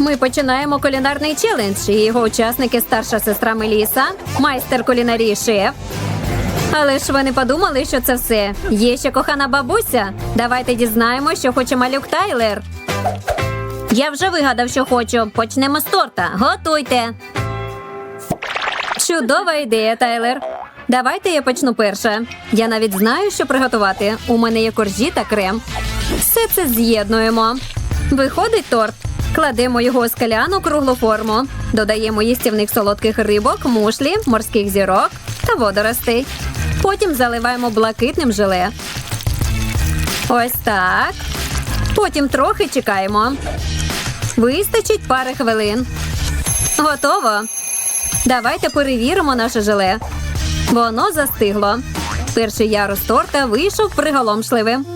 Ми починаємо кулінарний челендж. І його учасники старша сестра Меліса, майстер кулінарії шеф. Але ж ви не подумали, що це все. Є ще кохана бабуся. Давайте дізнаємо, що хоче малюк Тайлер. Я вже вигадав, що хочу. Почнемо з торта. Готуйте. Чудова ідея, Тайлер. Давайте я почну перша. Я навіть знаю, що приготувати. У мене є коржі та крем. Все це з'єднуємо. Виходить торт. Кладемо його у скаляну круглу форму. Додаємо їстівних солодких рибок, мушлі, морських зірок та водоростей. Потім заливаємо блакитним желе. Ось так. Потім трохи чекаємо. Вистачить пари хвилин. Готово. Давайте перевіримо наше желе. Воно застигло. Перший ярус торта вийшов приголомшливим.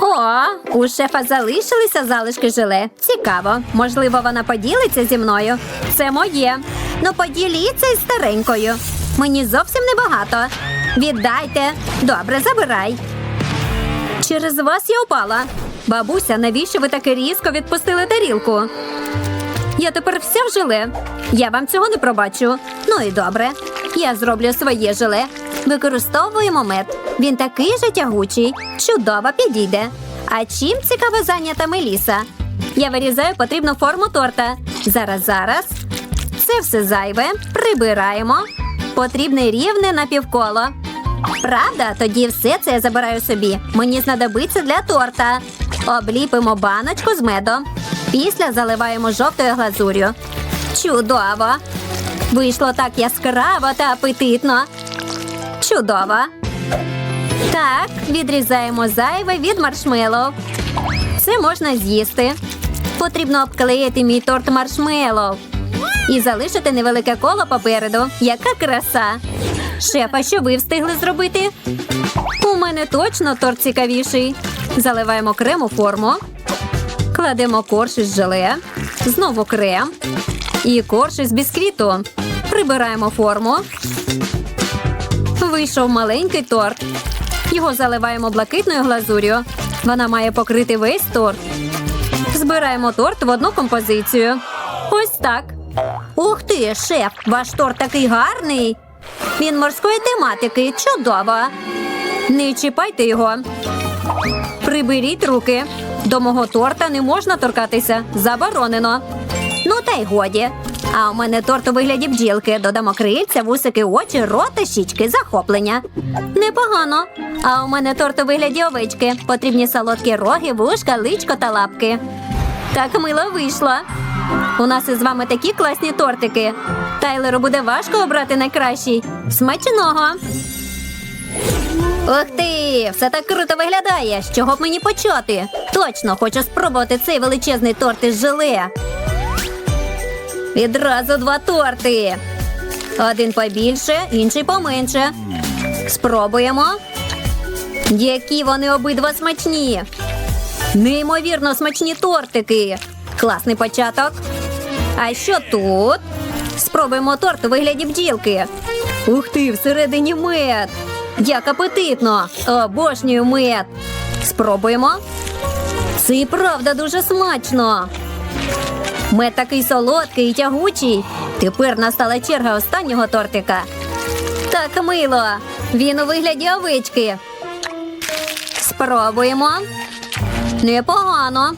О, у шефа залишилися залишки желе. Цікаво. Можливо, вона поділиться зі мною. Це моє. Ну, поділіться із старенькою. Мені зовсім небагато. Віддайте. Добре, забирай. Через вас я упала. Бабуся, навіщо ви таки різко відпустили тарілку? Я тепер вся в желе. Я вам цього не пробачу. Ну і добре. Я зроблю своє желе. Використовуємо мед. Він такий же тягучий. Чудово підійде. А чим цікаво зайнята Меліса? Я вирізаю потрібну форму торта. Зараз, зараз. Це все зайве. Прибираємо. Потрібне рівне напівколо. Правда, тоді все це я забираю собі. Мені знадобиться для торта. Обліпимо баночку з медом. Після заливаємо жовтою глазур'ю. Чудово! Вийшло так яскраво та апетитно. Чудово. Так, відрізаємо зайве від маршмеллоу. Це можна з'їсти. Потрібно обклеїти мій торт маршмеллоу. І залишити невелике коло попереду. Яка краса! Шефа, що ви встигли зробити? У мене точно торт цікавіший. Заливаємо крем у форму. Кладемо корж із желе, знову крем і корж із бісквіту. Прибираємо форму. Вийшов маленький торт. Його заливаємо блакитною глазур'ю. Вона має покрити весь торт. Збираємо торт в одну композицію. Ось так. Ух ти, шеф, ваш торт такий гарний. Він морської тематики. Чудово. Не чіпайте його. Приберіть руки. До мого торта не можна торкатися. Заборонено. Ну та й годі. А у мене торт у вигляді бджілки. Додамо крильця, вусики, очі, рота, щічки, захоплення. Непогано. А у мене торт у вигляді овечки. Потрібні солодкі роги, вушка, личко та лапки. Так мило вийшло. У нас із вами такі класні тортики. Тайлеру буде важко обрати найкращий. Смачного! Ух ти! Все так круто виглядає. З чого б мені почати? Точно хочу спробувати цей величезний торт із желе. Відразу два торти. Один побільше, інший поменше. Спробуємо. Які вони обидва смачні. Неймовірно смачні тортики. Класний початок. А що тут? Спробуємо торт у вигляді бджілки. Ух ти, всередині мед. Як апетитно! Обожнюю мед. Спробуємо. Це і правда дуже смачно. Мед такий солодкий і тягучий. Тепер настала черга останнього тортика. Так мило. Він у вигляді овечки. Спробуємо. Непогано.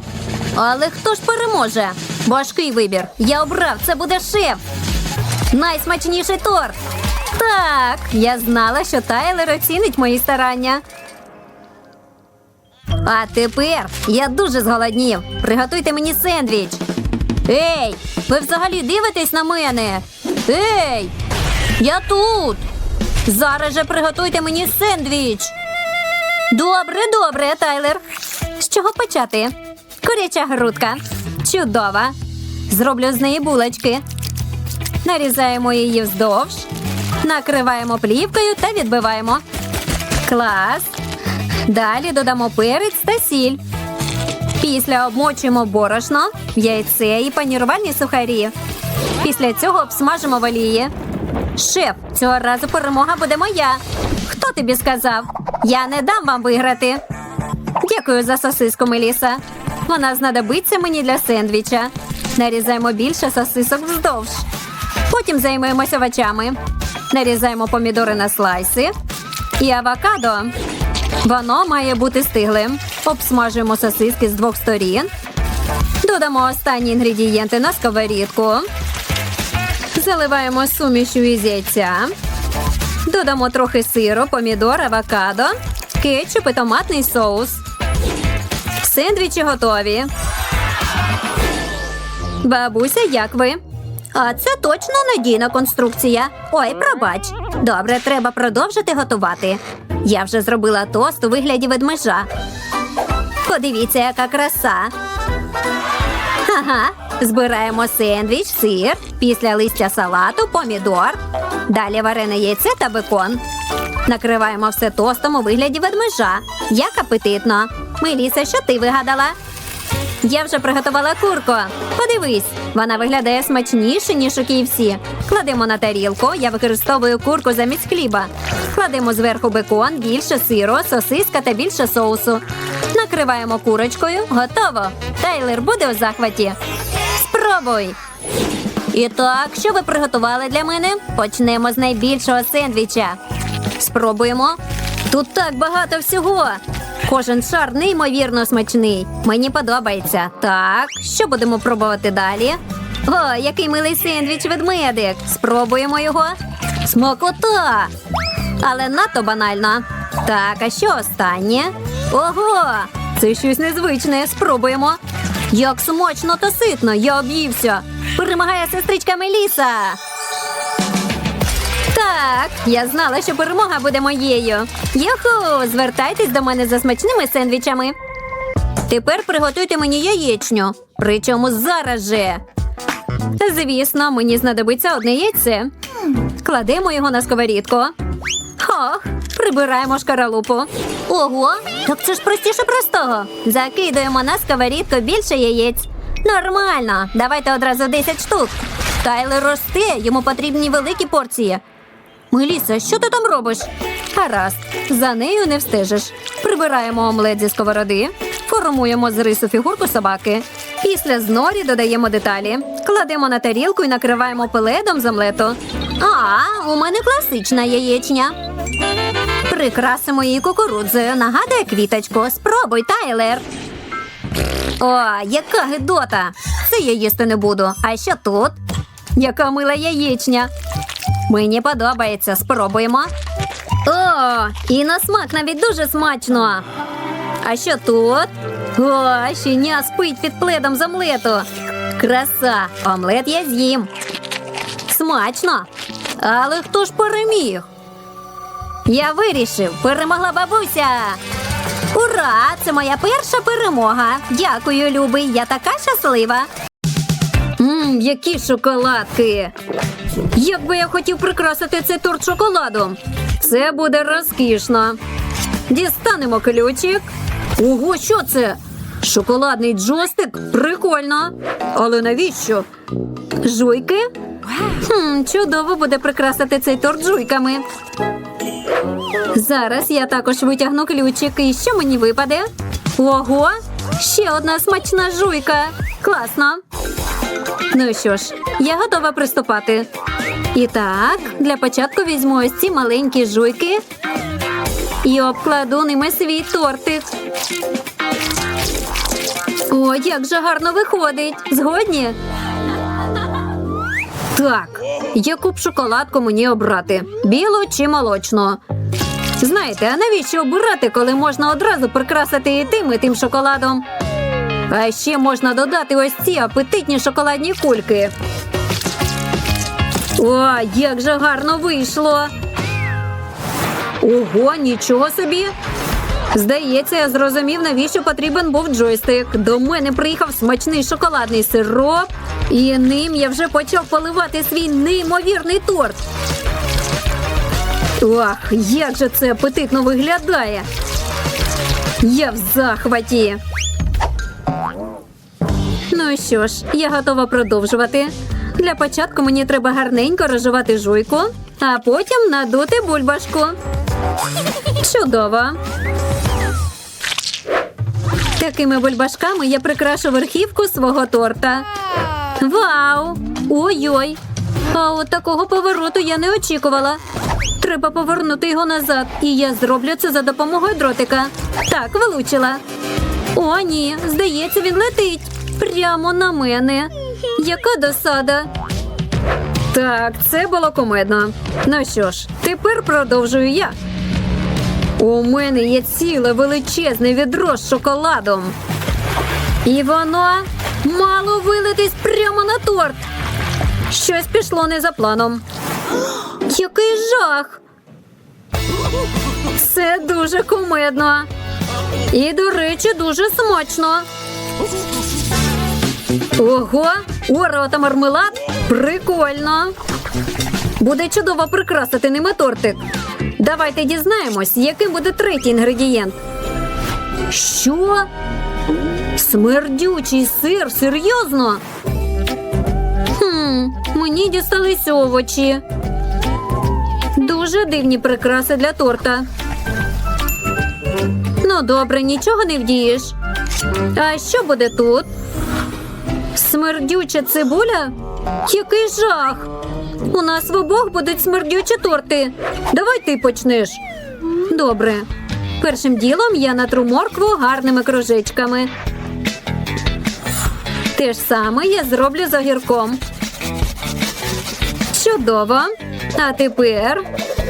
Але хто ж переможе? Важкий вибір. Я обрав, це буде шеф. Найсмачніший торт. Так, я знала, що Тайлер оцінить мої старання. А тепер я дуже зголоднів. Приготуйте мені сендвіч. Ей, ви взагалі дивитесь на мене? Ей, я тут. Зараз же приготуйте мені сендвіч. Добре, добре, Тайлер. З чого почати? Куряча грудка. Чудова. Зроблю з неї булочки. Нарізаємо її вздовж, накриваємо плівкою та відбиваємо. Клас. Далі додамо перець та сіль. Після обмочуємо борошно, яйце і панірувальні сухарі. Після цього обсмажимо в олії. Шеф, цього разу перемога буде моя. Хто тобі сказав? Я не дам вам виграти. Дякую за сосиску, Меліса. Вона знадобиться мені для сендвіча. Нарізаємо більше сосисок вздовж. Потім займемося овочами. Нарізаємо помідори на слайси і авокадо. Воно має бути стиглим. Обсмажуємо сосиски з двох сторін. Додамо останні інгредієнти на сковорідку. Заливаємо сумішю із яйця. Додамо трохи сиру, помідор, авокадо, кетчуп і томатний соус. Сендвічі готові. Бабуся, як ви? А це точно надійна конструкція. Ой, пробач. Добре, треба продовжити готувати. Я вже зробила тост у вигляді ведмежа. Подивіться, яка краса. Ага. Збираємо сендвіч, сир, після листя салату, помідор. Далі варене яйце та бекон. Накриваємо все тостом у вигляді ведмежа. Як апетитно. Меліса, що ти вигадала? Я вже приготувала курку. Подивись, вона виглядає смачніше, ніж у KFC. Кладемо на тарілку. Я використовую курку замість хліба. Кладемо зверху бекон, більше сиру, сосиска та більше соусу. Накриваємо курочкою. Готово. Тайлер буде у захваті. Спробуй. І так, що ви приготували для мене? Почнемо з найбільшого сендвіча. Спробуємо. Тут так багато всього. Кожен шар неймовірно смачний. Мені подобається. Так, що будемо пробувати далі? О, який милий сендвіч ведмедик. Спробуємо його. Смакота! Але надто банально. Так, а що останнє? Ого! Це щось незвичне. Спробуємо. Як смачно та ситно, я об'ївся. Перемагає сестричка Меліса. Так, я знала, що перемога буде моєю. Юху, звертайтесь до мене за смачними сендвічами. Тепер приготуйте мені яєчню. Причому зараз же. Звісно, мені знадобиться одне яйце. Кладемо його на сковорідку. Ох, прибираємо шкаралупу. Ого, так це ж простіше простого. Закидуємо на сковорідку більше яєць. Нормально, давайте одразу 10 штук. Тайлер росте, йому потрібні великі порції. Меліса, що ти там робиш? Гаразд, за нею не встежиш. Прибираємо омлет зі сковороди, формуємо з рису фігурку собаки. Після знорі додаємо деталі, кладемо на тарілку і накриваємо пеледом з омлету. А, у мене класична яєчня. Прикрасимо її кукурудзою. Нагадує квіточку. Спробуй, Тайлер. О, яка гидота! Це я їсти не буду. А що тут? Яка мила яєчня. Мені подобається. Спробуємо. О, і на смак навіть дуже смачно. А що тут? О, щеня спить під пледом з омлету. Краса! Омлет я з'їм. Смачно. Але хто ж переміг? Я вирішив, перемогла бабуся. Ура! Це моя перша перемога. Дякую, любий. Я така щаслива. Мм, які шоколадки. Як би я хотів прикрасити цей торт шоколадом. Це буде розкішно. Дістанемо ключик. Ого, що це? Шоколадний джостик? Прикольно. Але навіщо? Жуйки? Хм, чудово буде прикрасити цей торт жуйками. Зараз я також витягну ключик. І що мені випаде? Ого! Ще одна смачна жуйка. Класно. Ну що ж, я готова приступати. І так, для початку візьму ось ці маленькі жуйки і обкладу ними свій тортик. О, як же гарно виходить. Згодні? Так, яку б шоколадку мені обрати? Білу чи молочну? Знаєте, а навіщо обирати, коли можна одразу прикрасити і тим, і тим шоколадом? А ще можна додати ось ці апетитні шоколадні кульки. О, як же гарно вийшло. Ого, нічого собі. Здається, я зрозумів, навіщо потрібен був джойстик. До мене приїхав смачний шоколадний сироп, і ним я вже почав поливати свій неймовірний торт. Ох, як же це апетитно виглядає. Я в захваті. Ну що ж, я готова продовжувати. Для початку мені треба гарненько розжувати жуйку, а потім надути бульбашку. Чудово. Такими бульбашками я прикрашу верхівку свого торта. Вау! Ой-ой! А от такого повороту я не очікувала. Треба повернути його назад, і я зроблю це за допомогою дротика. Так, вилучила. О, ні, здається, він летить прямо на мене. Яка досада. Так, це було комедно. Ну що ж, тепер продовжую я. У мене є ціле величезне відро з шоколадом. І воно мало вилитись прямо на торт. Щось пішло не за планом. Який жах! Це дуже кумедно. І, до речі, дуже смачно. Ого, орео та мармелад? Прикольно. Буде чудово прикрасити ними тортик. Давайте дізнаємось, яким буде третій інгредієнт. Що? Смердючий сир, серйозно? Хм, мені дістались овочі. Дуже дивні прикраси для торта. Ну, добре, нічого не вдієш. А що буде тут? Смердюча цибуля? Який жах! У нас в обох будуть смердючі торти. Давай ти почнеш. Добре. Першим ділом я натру моркву гарними кружечками. Те ж саме я зроблю з огірком. Чудово. А тепер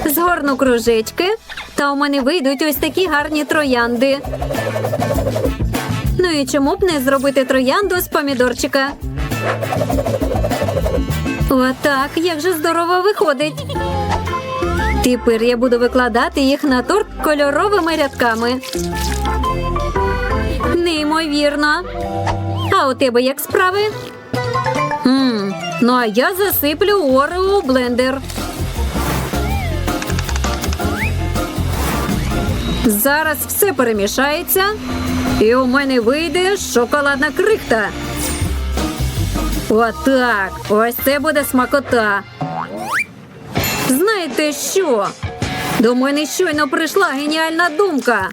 згорну кружечки, та у мене вийдуть ось такі гарні троянди. Ну і чому б не зробити троянду з помідорчика? Отак, як же здорово виходить. Тепер я буду викладати їх на торт кольоровими рядками. Неймовірно. А у тебе як справи? Хм, ну а я засиплю орео у блендер. Зараз все перемішається, і у мене вийде шоколадна крихта. Отак. Ось це буде смакота. Знаєте що? До мене щойно прийшла геніальна думка.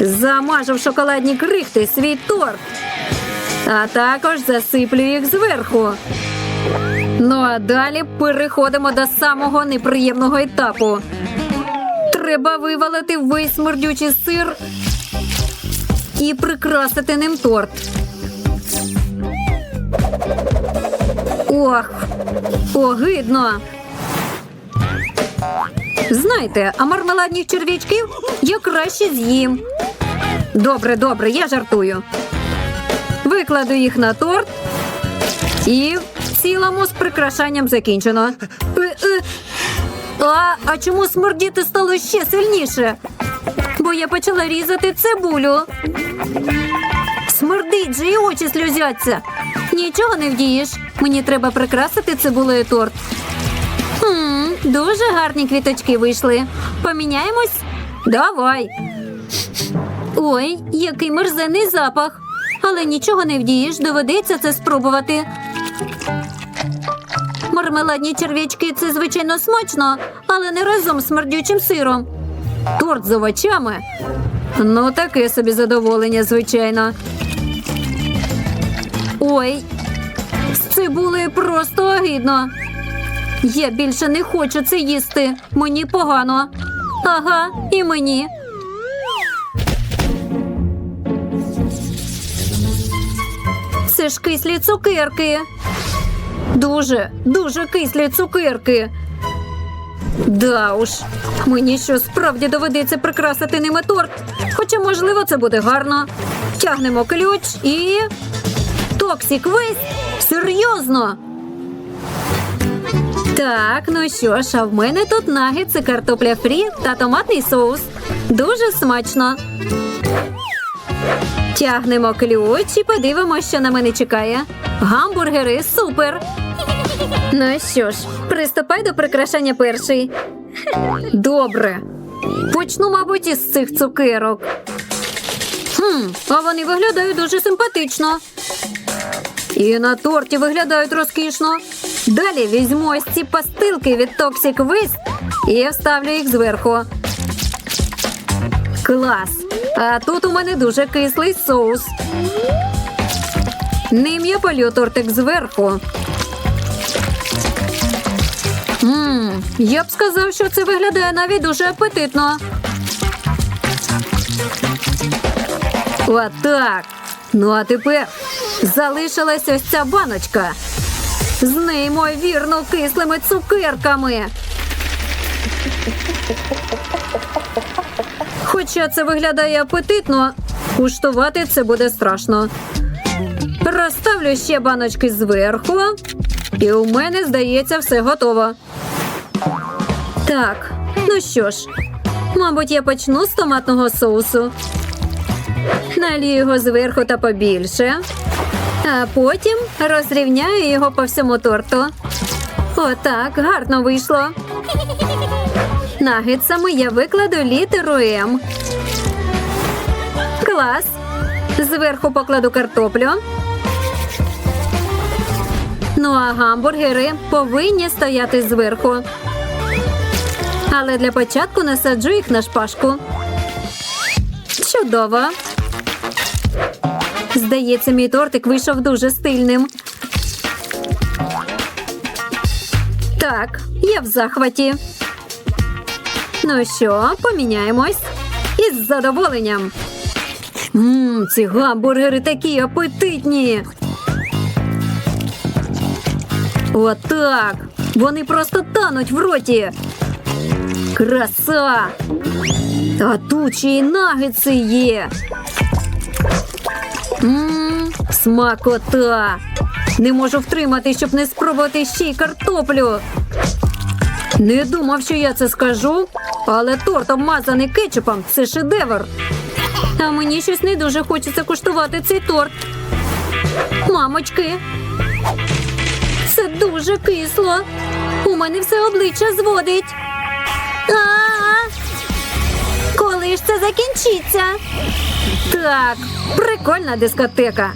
Замажу в шоколадні крихти свій торт, а також засиплю їх зверху. Ну а далі переходимо до самого неприємного етапу. Треба вивалити весь смердючий сир і прикрасити ним торт. Ох, огидно. Знаєте, а мармеладних черв'ячків я краще з'їм. Добре, добре, я жартую. Викладу їх на торт і в цілому з прикрашанням закінчено. А, а чому смердіти стало ще сильніше? Бо я почала різати цибулю. Смердить же і очі сльозяться. Нічого не вдієш. Мені треба прикрасити цибулею торт. Хм, дуже гарні квіточки вийшли. Поміняємось? Давай. Ой, який мерзенний запах. Але нічого не вдієш, доведеться це спробувати. Мармеладні черв'ячки це звичайно смачно, але не разом з смердючим сиром. Торт з овочами. Ну, таке собі задоволення, звичайно. Ой, з цибулею просто огидно. Я більше не хочу це їсти. Мені погано. Ага, і мені. Це ж кислі цукерки. Дуже, дуже кислі цукерки. Да уж, мені що справді доведеться прикрасити ними торт. Хоча, можливо, це буде гарно. Тягнемо ключ і. Токсік весь? Серйозно? Так, ну що ж, а в мене тут нагетси, картопля фрі та томатний соус. Дуже смачно. Тягнемо ключ і подивимося, що на мене чекає. Гамбургери супер. Ну що ж, приступай до прикрашання перший. Добре. Почну, мабуть, із цих цукерок. Хм, а вони виглядають дуже симпатично. І на торті виглядають розкішно. Далі візьму ось ці пастилки від Toxic Waste і вставлю їх зверху. Клас! А тут у мене дуже кислий соус. Ним я полю тортик зверху. Ммм, я б сказав, що це виглядає навіть дуже апетитно. Отак. Ну а тепер залишилась ось ця баночка з неймовірно кислими цукерками. Хоча це виглядає апетитно, куштувати це буде страшно. Розставлю ще баночки зверху, і у мене, здається, все готово. Так, ну що ж, мабуть, я почну з томатного соусу. Налію його зверху та побільше, а потім розрівняю його по всьому торту. Отак, гарно вийшло. Нагетсами я викладу літеру М. Клас. Зверху покладу картоплю. Ну а гамбургери повинні стояти зверху. Але для початку насаджу їх на шпажку. Чудово. Здається, мій тортик вийшов дуже стильним. Так, я в захваті. Ну що, поміняємось? Із задоволенням. Ммм, ці гамбургери такі апетитні. Отак. Вони просто тануть в роті. Краса! А тут ще й нагетси є. Ммм, смакота. Не можу втримати, щоб не спробувати ще й картоплю. Не думав, що я це скажу, але торт обмазаний кетчупом це шедевр. А мені щось не дуже хочеться куштувати цей торт. Мамочки, це дуже кисло. У мене все обличчя зводить. А-а-а! Коли ж це закінчиться? Так, прикольна дискотека.